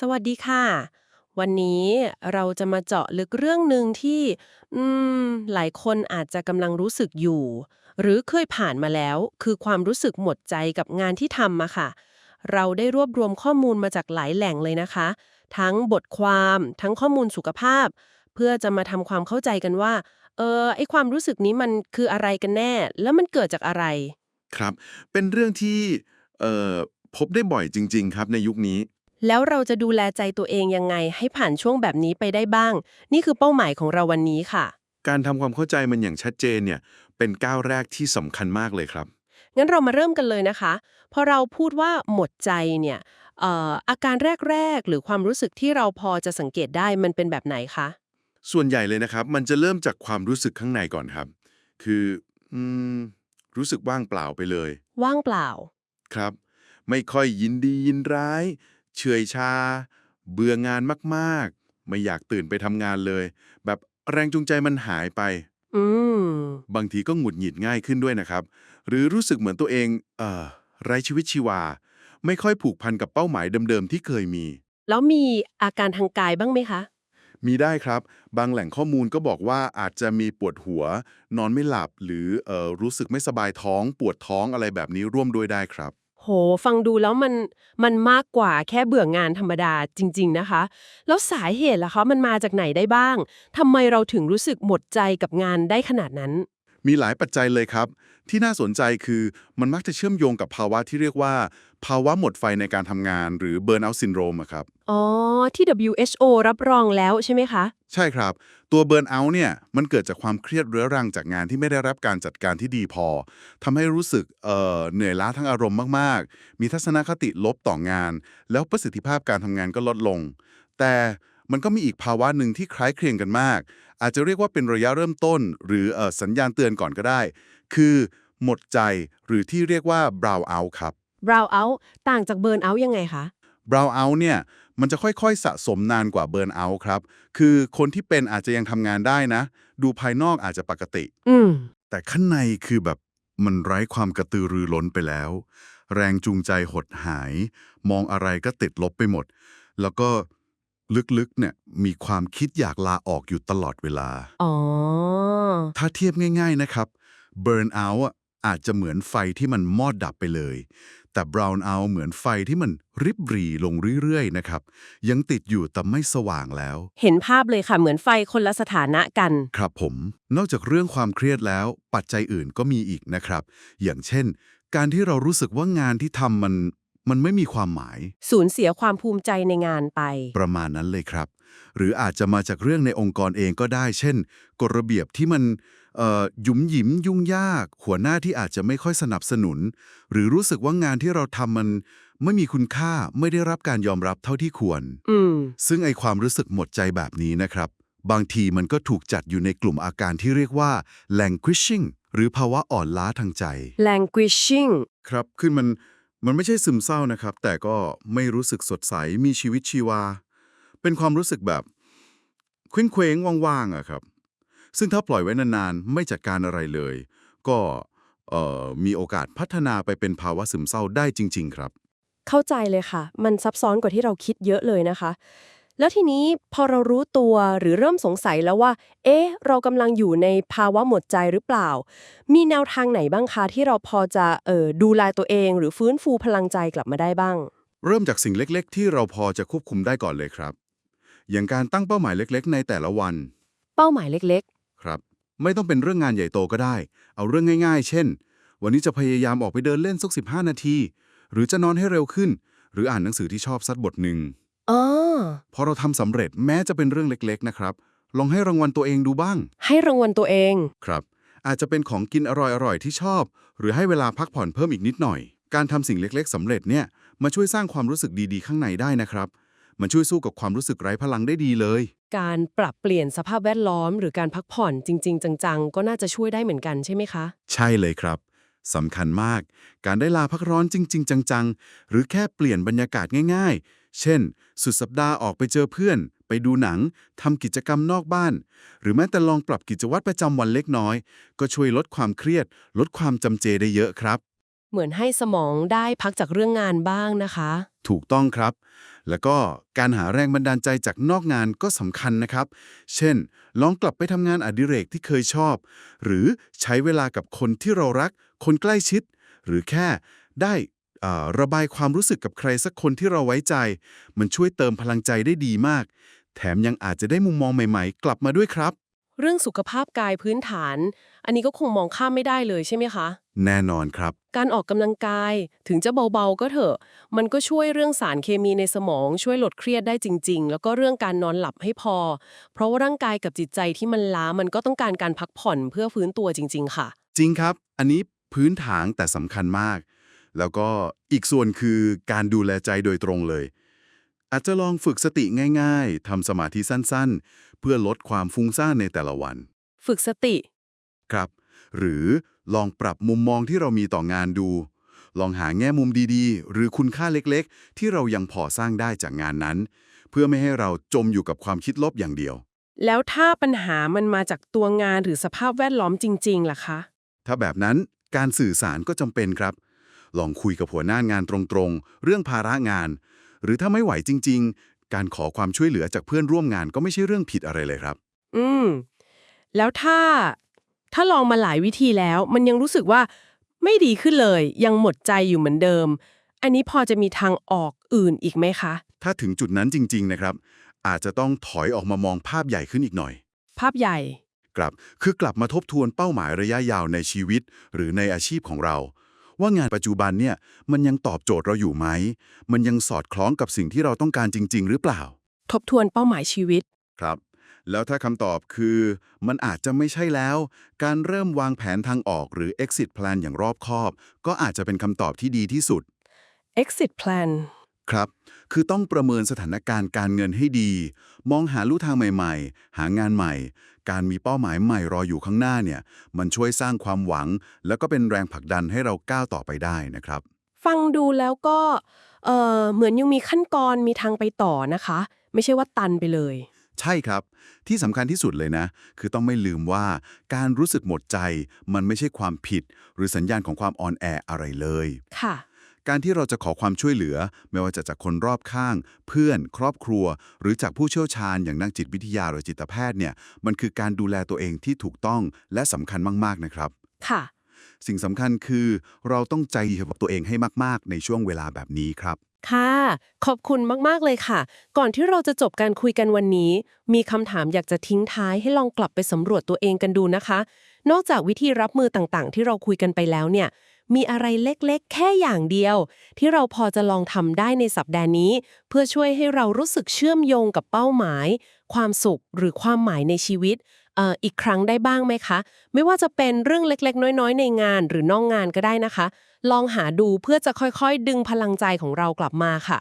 สวัสดีค่ะ วันนี้เราจะมาเจาะลึกเรื่องหนึ่งที่อืมหลายคนอาจจะกำลังรู้สึกอยู่ หรือเคยผ่านมาแล้ว คือความรู้สึกหมดใจกับงานที่ทำมาค่ะ เราได้รวบรวมข้อมูลมาจากหลายแหล่งเลยนะคะ ทั้งบทความ ทั้งข้อมูลสุขภาพ เพื่อจะมาทำความเข้าใจกันว่า เออไอความรู้สึกนี้มันคืออะไรกันแน่ แล้วมันเกิดจากอะไร ครับ เป็นเรื่องที่เอ่อพบได้บ่อยจริง ๆ ครับในยุคนี้ แล้วเราจะดูแลใจตัวเองยังไง ให้ผ่านช่วงแบบนี้ไปได้บ้าง นี่คือเป้าหมายของเราวันนี้ค่ะ การทำความเข้าใจมันอย่างชัดเจนเนี่ยเป็นก้าวแรกที่สำคัญมากเลยครับ งั้นเรามาเริ่มกันเลยนะคะพอเราพูดว่าหมดใจเนี่ยเอ่ออาการแรก ๆ หรือความรู้สึกที่เราพอจะสังเกตได้มันเป็นแบบไหนคะส่วนใหญ่เลยนะครับ มันจะเริ่มจากความรู้สึกข้างในก่อนครับ คืออืมรู้สึกว่างเปล่าไปเลย ว่างเปล่า ครับ ไม่ค่อยยินดียินร้าย เฉอยชา เบื่องานมากๆ ไม่อยากตื่นไปทำงานเลย แบบแรงจูงใจมันหายไป อืม บางทีก็หงุดหงิดง่ายขึ้นด้วยนะครับ หรือรู้สึกเหมือนตัวเอง เอ่อไร้ชีวิตชีวา ไม่ค่อยผูกพันกับเป้าหมายเดิมๆที่เคยมี แล้วมีอาการทางกายบ้างไหมคะ มีได้ครับ บางแหล่งข้อมูลก็บอกว่าอาจจะมีปวดหัว นอนไม่หลับ หรือเออรู้สึกไม่สบายท้อง ปวดท้องอะไรแบบนี้ร่วมด้วยได้ครับ โห ฟังดูแล้วมันมันมากกว่าแค่เบื่องานธรรมดาจริง ๆนะคะ แล้วสาเหตุล่ะคะมันมาจากไหนได้บ้างทำไมเราถึงรู้สึกหมดใจกับงานได้ขนาดนั้น มีหลายปัจจัยเลยครับ ที่น่าสนใจคือมันมักจะเชื่อมโยงกับภาวะที่เรียกว่า ภาวะหมดไฟในการทำงานหรือ burnout syndrome อะครับ อ๋อ ที่ WHO รับรองแล้วใช่ไหมคะ ใช่ครับ ตัวเบิร์นเอาท์เนี่ยมันเกิดจากความเครียดเรื้อรังจากงานที่ไม่ได้รับการจัดการที่ดีพอทำให้รู้สึกเอ่อเหนื่อยล้าทั้งอารมณ์มาก ๆ มีทัศนคติลบต่องาน แล้วประสิทธิภาพการทำงานก็ลดลง แต่ มันก็มีอีกภาวะหนึ่งที่คล้ายคเคียงกันมาก อาจจะเรียกว่าเป็นระยะเริ่มต้น หรือเอ่อสัญญาณเตือนก่อนก็ได้ คือหมดใจหรือที่เรียกว่า brown out ครับ brown out ต่างจาก burn out ยังไงคะ brown out เนี่ยมันจะค่อยๆ สะสมนานกว่า burn out ครับ คือคนที่เป็นอาจจะยังทำงานได้นะ ดูภายนอกอาจจะปกติ อืม แต่ข้างในคือแบบมันไร้ความกระตือรือร้นไปแล้ว แรงจูงใจหดหาย มองอะไรก็ติดลบไปหมด แล้วก็ ลึกๆเนี่ยมีความคิดอยากลาออกอยู่ตลอดเวลา อ๋อ ถ้าเทียบง่าย ๆนะครับ burn out อะอาจจะเหมือนไฟที่มันมอดดับไปเลย แต่ brown out เหมือนไฟที่มันริบหรี่ลงเรื่อยๆนะครับ ยังติดอยู่แต่ไม่สว่างแล้ว เห็นภาพเลยค่ะเหมือนไฟคนละสถานะกัน ครับผม นอกจากเรื่องความเครียดแล้ว ปัจจัยอื่นก็มีอีกนะครับ อย่างเช่น การที่เรารู้สึกว่างานที่ทำมัน มันไม่มีความหมาย สูญเสียความภูมิใจในงานไป ประมาณนั้นเลยครับ หรืออาจจะมาจากเรื่องในองค์กรเองก็ได้ เช่น กฎระเบียบที่มันเอ่อหยุมหยิมยุ่งยาก หัวหน้าที่อาจจะไม่ค่อยสนับสนุน หรือรู้สึกว่างานที่เราทำมันไม่มีคุณค่าไม่ได้รับการยอมรับเท่าที่ควรอืมซึ่งไอความรู้สึกหมดใจแบบนี้นะครับ บางทีมันก็ถูกจัดอยู่ในกลุ่มอาการที่เรียกว่า languishing หรือภาวะอ่อนล้าทางใจ languishing ครับคือมัน มันไม่ใช่ซึมเศร้านะครับ แต่ก็ไม่รู้สึกสดใสมีชีวิตชีวา เป็นความรู้สึกแบบเคว้งเคว้งว่างๆอะครับ ซึ่งถ้าปล่อยไว้นานๆ ไม่จัดการอะไรเลย ก็มีโอกาสพัฒนาไปเป็นภาวะซึมเศร้าได้จริง ๆ ครับ เข้าใจเลยค่ะ มันซับซ้อนกว่าที่เราคิดเยอะเลยนะคะ แล้วทีนี้พอเรารู้ตัวหรือเริ่มสงสัยแล้วว่า เอ๊ะ เรากำลังอยู่ในภาวะหมดใจหรือเปล่า มีแนวทางไหนบ้างคะที่เราพอจะเออดูแลตัวเอง หรือฟื้นฟูพลังใจกลับมาได้บ้าง เริ่มจากสิ่งเล็กๆ ที่เราพอจะควบคุมได้ก่อนเลยครับ อย่างการตั้งเป้าหมายเล็กๆ ในแต่ละวัน เป้าหมายเล็กครับ ไม่ต้องเป็นเรื่องงานใหญ่โตก็ได้ เอาเรื่องง่ายๆ เช่น วันนี้จะพยายามออกไปเดินเล่นสัก15 นาที หรือจะนอนให้เร็วขึ้น หรืออ่านหนังสือที่ชอบสักบทหนึ่ง ๆอ๋อพอเราทำสำเร็จแม้จะเป็นเรื่องเล็กๆนะครับ ลองให้รางวัลตัวเองดูบ้าง ให้รางวัลตัวเอง ครับ อาจจะเป็นของกินอร่อยๆที่ชอบ หรือให้เวลาพักผ่อนเพิ่มอีกนิดหน่อย การทำสิ่งเล็กๆสำเร็จเนี่ยมาช่วยสร้างความรู้สึกดีๆ ข้างในได้นะครับ มันช่วยสู้กับความรู้สึกไร้พลังได้ดีเลย การปรับเปลี่ยนสภาพแวดล้อม หรือการพักผ่อนจริง ๆ จังๆ ก็น่าจะช่วยได้เหมือนกันใช่ไหมคะ ใช่เลยครับสำคัญมาก การได้ลาพักร้อนจริง ๆ จังๆ หรือแค่เปลี่ยนบรรยากาศง่ายๆ เช่น สุดสัปดาห์ออกไปเจอเพื่อน ไปดูหนัง ทำกิจกรรมนอกบ้าน หรือแม้แต่ลองปรับกิจวัตรประจำวันเล็กน้อย ก็ช่วยลดความเครียด ลดความจำเจได้เยอะครับ เหมือนให้สมองได้พักจากเรื่องงานบ้างนะคะ ถูกต้องครับ แล้วก็การหาแรงบันดาลใจจากนอกงานก็สำคัญนะครับ เช่น ลองกลับไปทำงานอดิเรกที่เคยชอบ หรือใช้เวลากับคนที่เรารัก คนใกล้ชิด หรือแค่ได้อ่า ระบายความรู้สึกกับใครสักคนที่เราไว้ใจ มันช่วยเติมพลังใจได้ดีมาก แถมยังอาจจะได้มุมมองใหม่ๆ กลับมาด้วยครับ เรื่องสุขภาพกายพื้นฐาน อันนี้ก็คงมองข้ามไม่ได้เลยใช่ไหมคะ แน่นอนครับ การออกกำลังกายถึงจะเบาๆก็เถอะ มันก็ช่วยเรื่องสารเคมีในสมอง ช่วยลดเครียดได้จริง ๆ แล้วก็เรื่องการนอนหลับให้พอ เพราะว่าร่างกายกับจิตใจที่มันล้ามันก็ต้องการการพักผ่อนเพื่อฟื้นตัวจริง ๆ ค่ะ จริงครับ อันนี้พื้นฐานแต่สำคัญมาก แล้วก็อีกส่วนคือการดูแลใจโดยตรงเลย อาจจะลองฝึกสติง่ายๆทำสมาธิสั้นๆ เพื่อลดความฟุ้งซ่านในแต่ละวัน ฝึกสติ ครับ หรือลองปรับมุมมองที่เรามีต่องานดู ลองหาแง่มุมดีๆ หรือคุณค่าเล็กๆ ที่เรายังพอสร้างได้จากงานนั้น เพื่อไม่ให้เราจมอยู่กับความคิดลบอย่างเดียว แล้วถ้าปัญหามันมาจากตัวงานหรือสภาพแวดล้อมจริง ๆ ล่ะคะ ถ้าแบบนั้นการสื่อสารก็จำเป็นครับ ลองคุยกับหัวหน้างานตรงๆ เรื่องภาระงาน หรือถ้าไม่ไหวจริง ๆ การขอความช่วยเหลือจากเพื่อนร่วมงานก็ไม่ใช่เรื่องผิดอะไรเลยครับ อืม แล้วถ้าถ้าลองมาหลายวิธีแล้ว มันยังรู้สึกว่าไม่ดีขึ้นเลย ยังหมดใจอยู่เหมือนเดิม อันนี้พอจะมีทางออกอื่นอีกไหมคะ ถ้าถึงจุดนั้นจริง ๆ นะครับ อาจจะต้องถอยออกมามองภาพใหญ่ขึ้นอีกหน่อย ภาพใหญ่ครับคือกลับมาทบทวนเป้าหมายระยะยาวในชีวิต หรือในอาชีพของเรา ว่างานปัจจุบันเนี่ยมันยังตอบโจทย์เราอยู่ไหม มันยังสอดคล้องกับสิ่งที่เราต้องการจริง ๆ หรือเปล่า ทบทวนเป้าหมายชีวิต ครับ แล้วถ้าคำตอบคือ มันอาจจะไม่ใช่แล้ว การเริ่มวางแผนทางออกหรือ exit plan อย่างรอบคอบ ก็อาจจะเป็นคำตอบที่ดีที่สุด exit plan ครับ คือต้องประเมินสถานการณ์การเงินให้ดี มองหาลู่ทางใหม่ๆ หางานใหม่ การมีเป้าหมายใหม่รออยู่ข้างหน้าเนี่ย มันช่วยสร้างความหวัง แล้วก็เป็นแรงผลักดันให้เราก้าวต่อไปได้นะครับ ฟังดูแล้วก็เอ่อเหมือนยังมีขั้นตอนมีทางไปต่อนะคะ ไม่ใช่ว่าตันไปเลย ใช่ครับ ที่สำคัญที่สุดเลยนะ คือต้องไม่ลืมว่าการรู้สึกหมดใจ มันไม่ใช่ความผิด หรือสัญญาณของความอ่อนแออะไรเลยค่ะ การที่เราจะขอความช่วยเหลือ ไม่ว่าจะจากคนรอบข้าง เพื่อน ครอบครัว หรือจากผู้เชี่ยวชาญอย่างนักจิตวิทยาหรือจิตแพทย์เนี่ยมันคือการดูแลตัวเองที่ถูกต้องและสำคัญมาก ๆนะครับ ค่ะ สิ่งสำคัญคือ เราต้องใจเย็นกับตัวเองให้มาก ๆ ในช่วงเวลาแบบนี้ครับค่ะ ขอบคุณมาก ๆ เลยค่ะ ก่อนที่เราจะจบการคุยกันวันนี้ มีคำถามอยากจะทิ้งท้ายให้ลองกลับไปสำรวจตัวเองกันดูนะคะ นอกจากวิธีรับมือต่างๆ ที่เราคุยกันไปแล้วเนี่ย มีอะไรเล็กๆ แค่อย่างเดียว ที่เราพอจะลองทำได้ในสัปดาห์นี้ เพื่อช่วยให้เรารู้สึกเชื่อมโยงกับเป้าหมาย ความสุขหรือความหมายในชีวิตอีกครั้งได้บ้างไหมคะ ไม่ว่าจะเป็นเรื่องเล็กๆ น้อยๆ ในงานหรือนอกงานก็ได้นะคะ ลองหาดูเพื่อจะค่อยๆ ดึงพลังใจของเรากลับมาค่ะ